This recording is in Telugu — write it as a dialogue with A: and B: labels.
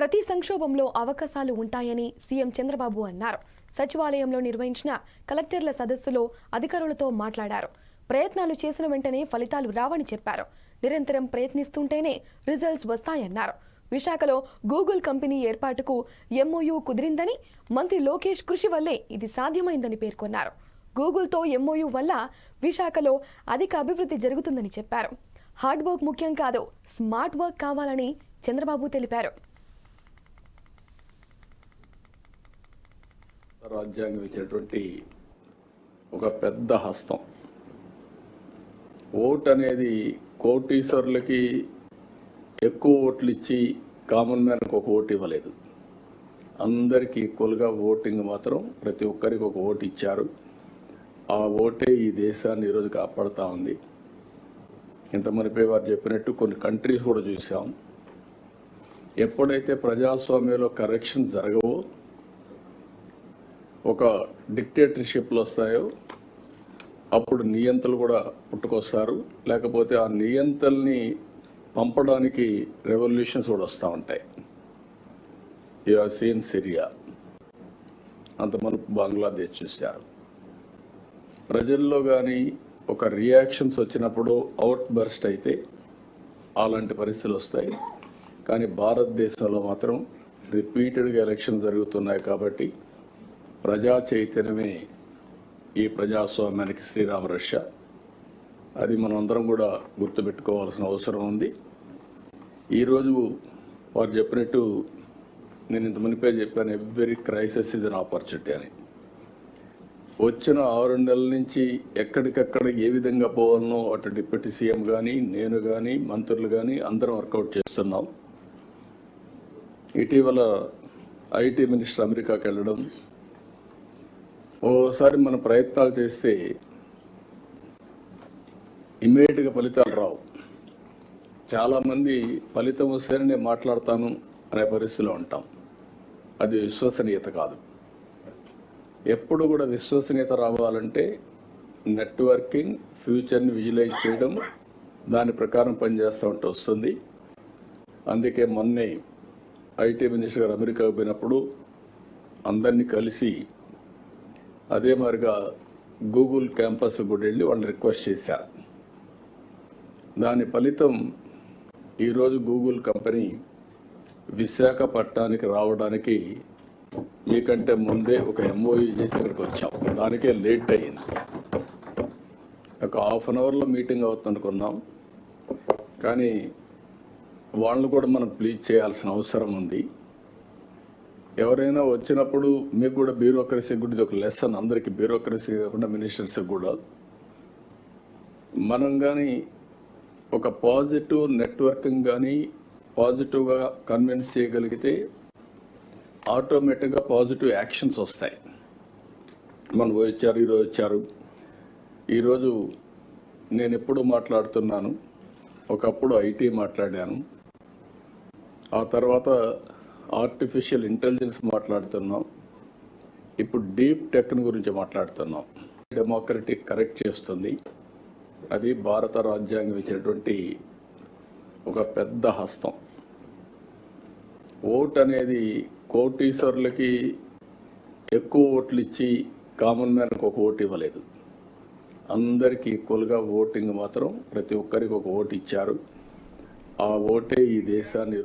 A: ప్రతి సంక్షోభంలో అవకాశాలు ఉంటాయని సీఎం చంద్రబాబు అన్నారు. సచివాలయంలో నిర్వహించిన కలెక్టర్ల సదస్సులో అధికారులతో మాట్లాడారు. ప్రయత్నాలు చేసిన వెంటనే ఫలితాలు రావని చెప్పారు. నిరంతరం ప్రయత్నిస్తుంటేనే రిజల్ట్స్ వస్తాయన్నారు. విశాఖలో గూగుల్ కంపెనీ ఏర్పాటుకు ఎంఓయూ కుదిరిందని మంత్రి లోకేష్ కృషి వల్లే ఇది సాధ్యమైందని పేర్కొన్నారు. గూగుల్తో ఎంఓయూ వల్ల విశాఖలో అధిక అభివృద్ధి జరుగుతుందని చెప్పారు. హార్డ్ వర్క్ ముఖ్యం కాదు స్మార్ట్ వర్క్ కావాలని చంద్రబాబు తెలిపారు.
B: రాజ్యాంగం ఇచ్చినటువంటి ఒక పెద్ద హస్తం. ఓట్ అనేది కోటీశ్వరులకి ఎక్కువ ఓట్లు ఇచ్చి కామన్ మ్యాన్కి ఒక ఓటు ఇవ్వలేదు. అందరికీ ఈక్వల్గా ఓటింగ్ మాత్రం ప్రతి ఒక్కరికి ఒక ఓటు ఇచ్చారు. ఆ ఓటే ఈ దేశాన్ని ఈరోజు కాపాడుతూ ఉంది. ఇంత మునిపే వారు చెప్పినట్టు కొన్ని కంట్రీస్ కూడా చూసాం. ఎప్పుడైతే ప్రజాస్వామ్యంలో కరెక్షన్ జరగవో ఒక డిక్టేటర్షిప్లు వస్తాయో అప్పుడు నియంతలు కూడా పుట్టుకొస్తారు. లేకపోతే ఆ నియంతల్ని పంపడానికి రెవల్యూషన్స్ కూడా వస్తూ ఉంటాయి. You seen Syria. అంత మనకు బంగ్లాదేశ్ చూశారు. ప్రజల్లో కానీ ఒక రియాక్షన్స్ వచ్చినప్పుడు అవుట్ బర్స్ట్ అయితే అలాంటి పరిస్థితులు వస్తాయి కానీ భారతదేశంలో మాత్రం రిపీటెడ్గా ఎలక్షన్ జరుగుతున్నాయి కాబట్టి ప్రజా చైతన్యమే ఈ ప్రజాస్వామ్యానికి శ్రీరామ రక్ష. అది మనందరం కూడా గుర్తుపెట్టుకోవాల్సిన అవసరం ఉంది. ఈరోజు వారు చెప్పినట్టు నేను ఇంత మునిపే చెప్పాను ఎవ్రీ క్రైసిస్ ఇది ఆపర్చునిటీ అని. వచ్చిన ఆరు నెలల నుంచి ఎక్కడికక్కడ ఏ విధంగా పోవాలనో అటు డిప్యూటీ సీఎం కానీ నేను కానీ మంత్రులు కానీ అందరం వర్కౌట్ చేస్తున్నాం. ఇటీవల ఐటీ మినిస్టర్ అమెరికాకి వెళ్ళడం ఓసారి మన ప్రయత్నాలు చేస్తే ఇమ్మీడియట్గా ఫలితాలు రావు. చాలామంది ఫలితం వస్తేనే నేను మాట్లాడతాను అనే పరిస్థితిలో ఉంటాం. అది విశ్వసనీయత కాదు. ఎప్పుడు కూడా విశ్వసనీయత రావాలంటే నెట్వర్కింగ్ ఫ్యూచర్ని విజువలైజ్ చేయడం దాని ప్రకారం పనిచేస్తూ ఉంటే వస్తుంది. అందుకే మొన్నే ఐటీ మినిస్టర్ గారు అమెరికాకు పోయినప్పుడు అందరినీ కలిసి అదే మరిగా గూగుల్ క్యాంపస్ కూడా వెళ్ళి వాళ్ళు రిక్వెస్ట్ చేశారు దాని ఫలితం ఈరోజు గూగుల్ కంపెనీ విశాఖపట్నానికి రావడానికి మీకంటే ముందే ఒక ఎంఓయూ చేసి ఇక్కడికి వచ్చాం. దానికే లేట్ అయ్యింది. ఒక హాఫ్ అన్ అవర్లో మీటింగ్ అవుతుందనుకుందాం కానీ వాళ్ళు కూడా మనం ప్లీజ్ చేయాల్సిన అవసరం ఉంది. ఎవరైనా వచ్చినప్పుడు మీకు కూడా బ్యూరోక్రసీ గురించి ఒక లెసన్ అందరికీ బ్యూరోక్రసీ కాకుండా మినిస్టర్స్కి కూడా. మనం కానీ ఒక పాజిటివ్ నెట్వర్కింగ్ కానీ పాజిటివ్గా కన్విన్స్ చేయగలిగితే ఆటోమేటిక్గా పాజిటివ్ యాక్షన్స్ వస్తాయి. మనం వచ్చారు ఈరోజు వచ్చారు ఈరోజు నేను ఎప్పుడు మాట్లాడుతున్నాను. ఒకప్పుడు ఐటీ మాట్లాడాను. ఆ తర్వాత ఆర్టిఫిషియల్ ఇంటెలిజెన్స్ మాట్లాడుతున్నాం. ఇప్పుడు డీప్ టెక్ని గురించి మాట్లాడుతున్నాం. డెమోక్రటిక్ కరెక్ట్ చేస్తుంది. అది భారత రాజ్యాంగం ఇచ్చినటువంటి ఒక పెద్ద హస్తం. ఓట్ అనేది కోటీశ్వరులకి ఎక్కువ ఓట్లు ఇచ్చి కామన్ మ్యాన్కి ఒక ఓటు ఇవ్వలేదు. అందరికీ ఈక్వల్గా ఓటింగ్ మాత్రం ప్రతి ఒక్కరికి ఒక ఓటు ఇచ్చారు. ఆ ఓటే ఈ దేశాన్ని